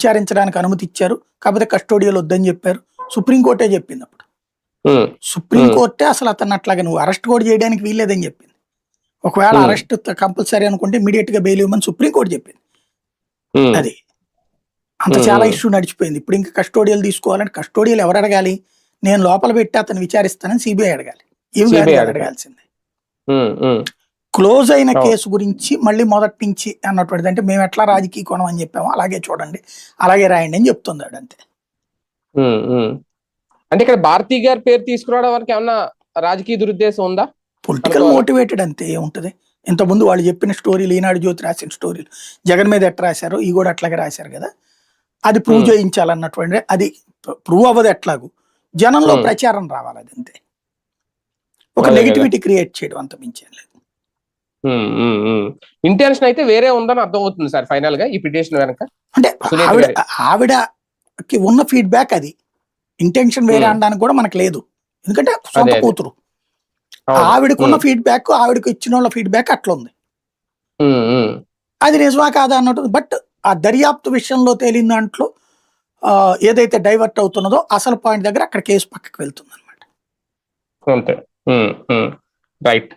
విచారించడానికి అనుమతి ఇచ్చారు. కాకపోతే కస్టోడియల్ వద్దని చెప్పారు. సుప్రీంకోర్టే చెప్పింది అప్పుడు. సుప్రీంకోర్టే అసలు అతను అట్లాగే నువ్వు అరెస్ట్ కూడా చేయడానికి వీల్లేదని చెప్పింది. ఒకవేళ. అరెస్ట్ కంపల్సరీ అనుకుంటే ఇమీడియట్గా బెయిల్ ఇవ్వమని సుప్రీంకోర్టు చెప్పింది. అది. అంత. చాలా ఇష్యూ నడిచిపోయింది. ఇప్పుడు ఇంకా కస్టోడియల్ తీసుకోవాలంటే కస్టోడియల్ ఎవరు అడగాలి? నేను లోపల పెట్టి అతను విచారిస్తానని సిబిఐ అడగాలి. ఏం CBI గాంధీ అడగాలి. అడగాల్సిందే. క్లోజ్ అయిన. కేసు గురించి మళ్ళీ మొదటి నుంచి అన్నటువంటిది అంటే మేము ఎట్లా రాజకీయ కోణం అని చెప్పామో అలాగే చూడండి అలాగే రాయండి అని చెప్తున్నాడు అంతే. అంటే ఇక్కడ భారతీ గారి పేరు తీసుకురావడం వరకు ఏమన్నా రాజకీయ దురుద్దేశం ఉందా పొలిటికల్. మోటివేటెడ్ అంతే ఏముంటది ఇంతకుముందు వాళ్ళు చెప్పిన స్టోరీలు ఈనాడు జ్యోతి రాసిన స్టోరీలు జగన్ మీద ఎట్లా రాశారో ఈ కూడా అట్లాగే రాశారు కదా అది ప్రూవ్. చేయించాలన్నటువంటి అది ప్రూవ్ అవ్వదు ఎట్లాగూ జనంలో. ప్రచారం రావాలి అది అంతే ఒక. నెగిటివిటీ క్రియేట్ చేయడం అంత మించేం లేదు ఇంటెన్షన్ అయితే వేరే ఉందని అర్థం అవుతుంది సార్ ఫైనల్గా ఈ పిటిషన్ వెనక. అంటే ఆవిడ. ఆవిడకి ఉన్న ఫీడ్బ్యాక్ అది. ఇంటెన్షన్ వేరే. అనడానికి కూడా మనకు లేదు. ఎందుకంటే సొంత. కూతురు. అవును. ఆవిడకు ఉన్న ఉమ్, ఫీడ్బ్యాక్ ఆవిడకి ఇచ్చిన వాళ్ళ ఫీడ్బ్యాక్ అట్లా ఉంది. అది నిజమా కాదా అన్నట్టు బట్ ఆ దర్యాప్తు విషయంలో తేలిన దాంట్లో ఏదైతే డైవర్ట్ అవుతున్నదో అసలు పాయింట్ దగ్గర అక్కడ కేసు పక్కకు వెళ్తుంది అనమాట రైట్